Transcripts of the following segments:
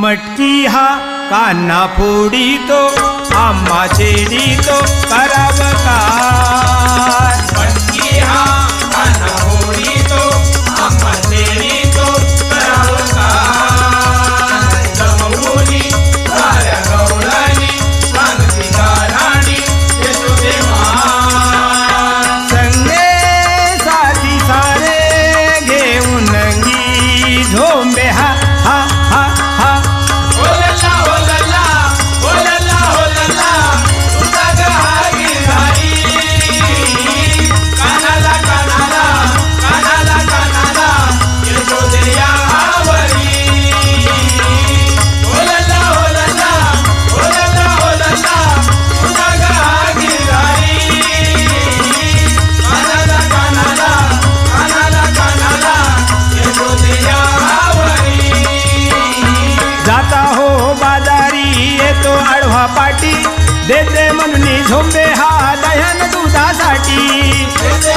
मटकी हा कान्नाफोडी तो आम्हा चेडी तो करावता দেখি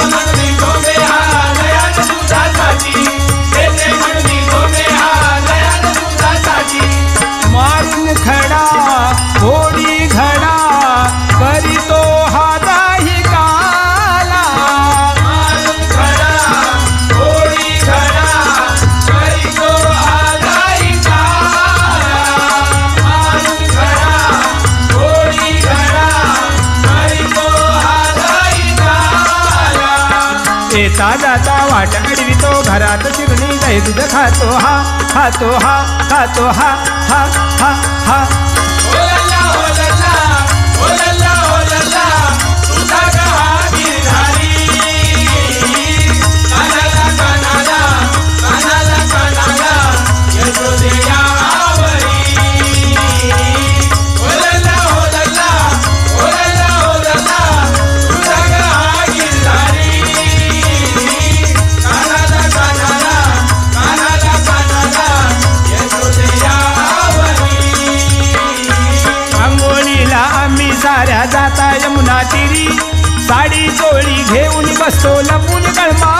येता जाता वाट अडवितो घरात चिरणी जाई दूध खातो हा खातो हा खातो हा हा हा हा. गोळी घेऊन बसतो लपून गळमा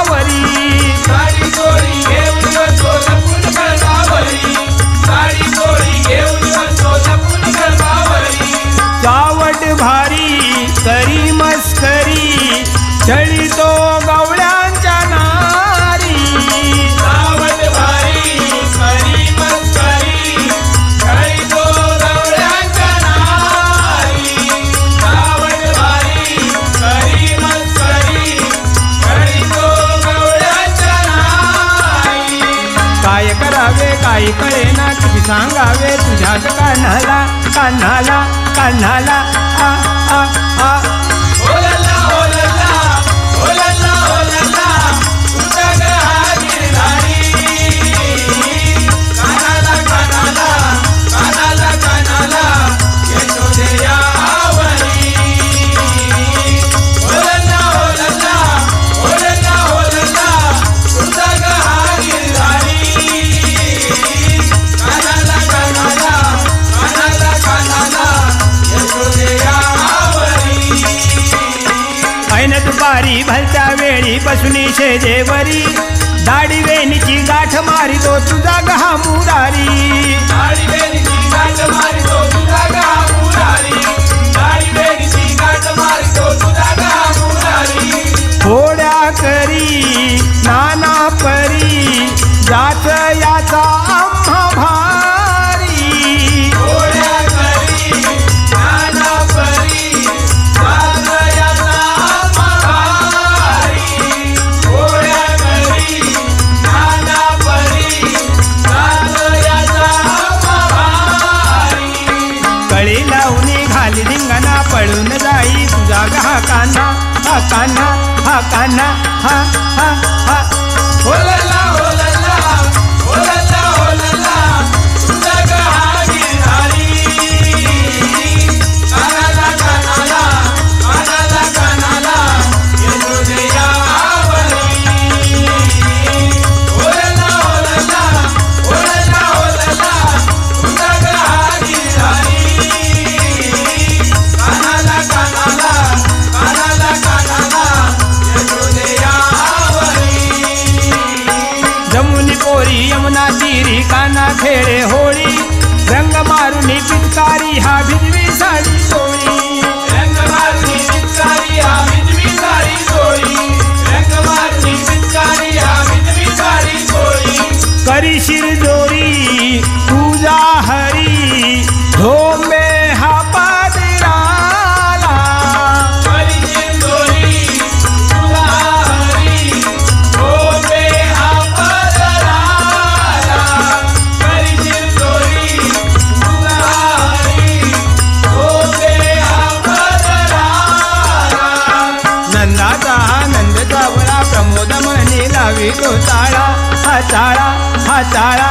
काही कळेना किती सांगावे तुझ्याच कान्हाला कान्हाला कान्हाला आ आ आ. वारी भलत्या वेळी बसुनी शेजेवरी दाडी वेणीची गाठ मारितो तुझा गहा मुरारी मागा हा काना हा काना हा काना हा हा. हा ओलला ओलला गोरी यमुना तिरी काना खेळे होळी रंग मारुनी पिचकारी हा भिरवी साडी सोळी. तो चाळा हा चाळा हा चाळा